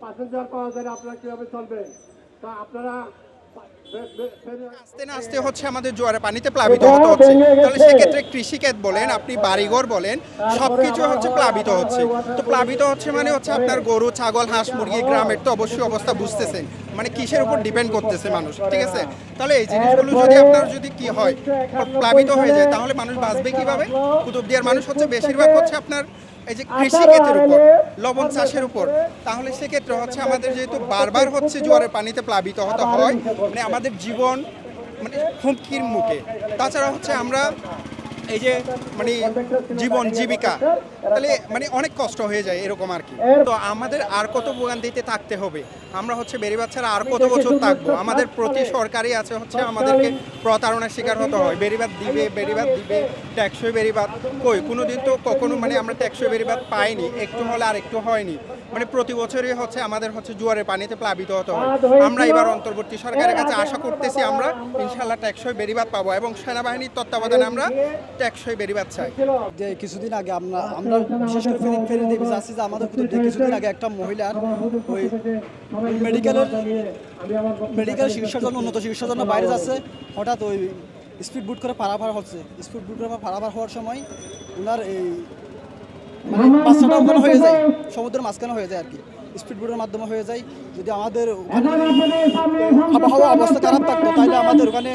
Passenger পাওয়া যায় আপনারা কীভাবে চলবেন তা আপনারা আস্তে না আস্তে হচ্ছে আমাদের জোয়ারে পানিতে প্লাবিত হতে হচ্ছে। তাহলে সেক্ষেত্রে কৃষিক্ষেত বলেন আপনি বাড়িঘর বলেন সবকিছু হচ্ছে প্লাবিত হচ্ছে। তো প্লাবিত হচ্ছে মানে হচ্ছে আপনার গরু ছাগল হাঁস মুরগি গ্রামের তো অবশ্যই অবস্থা বুঝতেছেন। মানে কিসের উপর ডিপেন্ড করতেছে মানুষ ঠিক আছে? তাহলে এই জিনিসগুলো যদি আপনার যদি কি হয় প্লাবিত হয়ে যায় তাহলে মানুষ বাঁচবে কীভাবে? কুতুবদিয়ার মানুষ হচ্ছে বেশিরভাগ হচ্ছে আপনার এই যে কৃষিক্ষেত্রের উপর লবণ চাষের উপর তাহলে সেক্ষেত্রে হচ্ছে আমাদের যেহেতু বারবার হচ্ছে জোয়ারের পানিতে প্লাবিত হতে হয় মানে আমাদের জীবন মানে হুমকির মুখে। তাছাড়া হচ্ছে আমরা এই যে মানে জীবন, জীবিকা, তাহলে মানে অনেক কষ্ট হয়ে যায় এরকম আর কি। তো আমাদের আর কত ভোগান্তিতে থাকতে হবে? আমরা হচ্ছে বেরিবাদ ছাড়া আর কত বছর থাকব? আমাদের প্রতি সরকারই আছে হচ্ছে আমাদেরকে প্রতারণার শিকার হতে হয়। বেরিবাদ দিবে বেরিবাদ দিবে, ট্যাক্সই বেরিবাদ কই, কোনোদিন তো কখনো মানে আমরা ট্যাক্সই বেরিবাদ পাইনি। একটু হলে আর একটু হয়নি। মানে প্রতি বছরই হচ্ছে আমাদের হচ্ছে জোয়ারের পানিতে প্লাবিত হতে হয়। আমরা এবার অন্তর্বর্তী সরকারের কাছে আশা করতেছি আমরা ইনশাল্লাহ ট্যাক্সই বেরিবাদ পাবো এবং সেনাবাহিনীর তত্ত্বাবধানে আমরা ট্যাক্সই বেরি বাচ্চা যে কিছুদিন আগে আমরা আমরা বিশেষ করে ফেরি ফেরি দেখে যাচ্ছি যে আমাদের কুতুব কিছুদিন আগে একটা মহিলার ওই মেডিকেলের মেডিকেল চিকিৎসার জন্য, উন্নত চিকিৎসার জন্য বাইরে যাচ্ছে। হঠাৎ ওই স্পিড বুট করে পারাপার হচ্ছে। স্পিড বুট করে পারাপার হওয়ার সময় ওনার এই মানে বাচ্চাটা ওখানে হয়ে যায়। সমুদ্রের মাঝখানে হয়ে যায় আর কি। স্পিড বোটের মাধ্যমে হয়ে যায়। যদি আমাদের আবহাওয়া অবস্থা খারাপ থাকতো তাহলে আমাদের ওখানে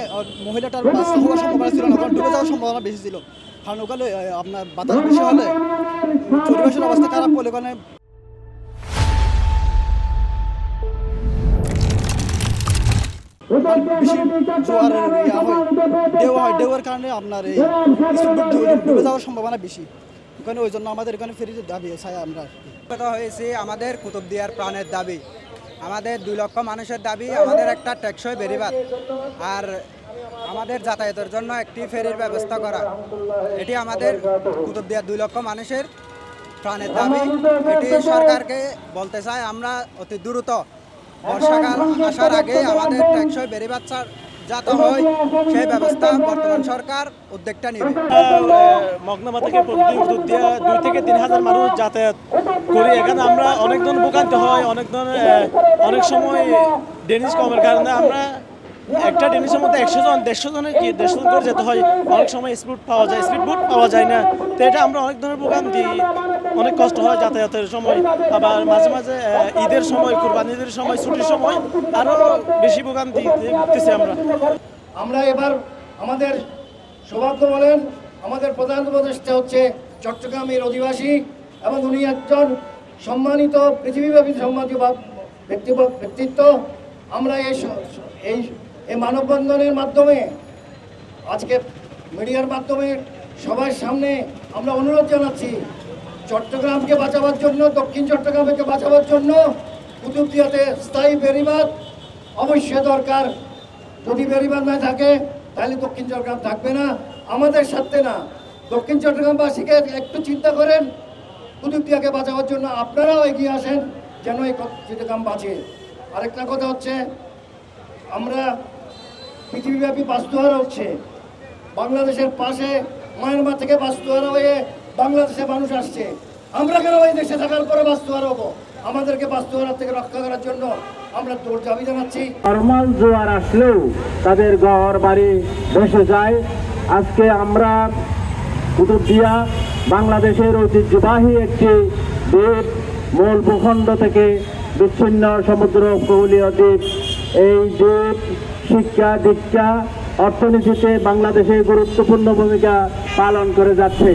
মহিলাটার বাচ্চা হওয়ার সম্ভাবনা ছিল না ওখানে ডুবে যাওয়ার সম্ভাবনা বেশি ছিল। কারণ ওখানে আপনার বাতাস বেশি হলে পরিবেশের অবস্থা খারাপ হলে ওখানে জোয়ারের ইয়া হয় হয় কারণে আপনার এই ডুবে যাওয়ার সম্ভাবনা বেশি। ওখানে ওই জন্য আমাদের এখানে ফেরিতে দাবি চাই আমরা কথা হয়েছে আমাদের কুতুবদিয়ার প্রাণের দাবি। আমাদের দুই লক্ষ মানুষের দাবি আমাদের একটা টেকসই বেরিবাদ। আর আমাদের যাতায়াতের জন্য একটি ফেরির ব্যবস্থা করা। এটি আমাদের কুতুবদিয়ার দুই লক্ষ মানুষের প্রাণের দাবি। এটি সরকারকে বলতে চাই আমরা অতি দ্রুত বর্ষাকাল আসার আগে আমাদের টেকসই বেরিবাদ যাতে হয়, সেই ব্যবস্থা বর্তমান সরকার উদ্যোগটা নেবে। মগ্নমা থেকে দুধ দিয়ে দুই থেকে তিন হাজার মানুষ যাতায়াত করি। এখানে আমরা অনেক ধরনের হয়, অনেক ধরনের অনেক সময় ডেনিস কমের কারণে আমরা একটা ডেনিসের মধ্যে একশো জন, দেড়শো জনের কি দেড়শো জন করে যেতে হয়? অনেক সময় স্পিড পাওয়া যায় স্পিড বোট পাওয়া যায় না। তো এটা আমরা অনেক ধরনের ভোগান্তি অনেক কষ্ট হয় যাতায়াতের সময়। আবার মাঝে মাঝে ঈদের সময় কোরবানি ঈদের সময়, ছুটির সময় আরও বেশি ভোগান্তি ভুগতেছি আমরা। আমরা এবার আমাদের সৌভাগ্য বলেন, আমাদের প্রধান উপদেষ্টা হচ্ছে চট্টগ্রামের অধিবাসী এবং উনি একজন সম্মানিত পৃথিবীব্যাপী সম্মানিত ব্যক্তিত্ব। আমরা এই এই এই মানববন্ধনের মাধ্যমে, আজকে মিডিয়ার মাধ্যমে সবার সামনে আমরা অনুরোধ জানাচ্ছি, চট্টগ্রামকে বাঁচাবার জন্য, দক্ষিণ চট্টগ্রামকে বাঁচাবার জন্য কুতুবদিয়াতে স্থায়ী বেরিবাদ অবশ্যই দরকার। যদি বেরিবাদ না থাকে, তাহলে দক্ষিণ চট্টগ্রাম থাকবে না। আমাদের সাথে না, দক্ষিণ চট্টগ্রামবাসীকে একটু চিন্তা করেন, কুতুবদিয়াকে বাঁচাবার জন্য আপনারাও এগিয়ে আসেন, যেন এই চট্টগ্রাম বাঁচে। আরেকটা কথা হচ্ছে, আমরা পৃথিবীব্যাপী বাস্তুহারা হচ্ছে। বাংলাদেশের পাশে মায়ানমার থেকে বাস্তুহারা হয়ে বাংলাদেশে মানুষ আসছে। আমরা কেন ওই দেশে থাকার পরে বাস্তুহারা হব? আমাদেরকে বাস্তুহারা থেকে রক্ষা করার জন্য আমরা তোর দাবি জানাচ্ছি। নর্মাল জোয়ার আসলেও তাদের ঘর বাড়ি ভেসে যায়। আজকে আমরা কুতুবদিয়া বাংলাদেশের ঐতিহ্যবাহী একটি দ্বীপ, মূল ভূখণ্ড থেকে বিচ্ছিন্ন সমুদ্র উপকূলীয় দ্বীপ। এই দ্বীপ শিক্ষা দীক্ষা অর্থনীতিতে বাংলাদেশে গুরুত্বপূর্ণ ভূমিকা পালন করে যাচ্ছে।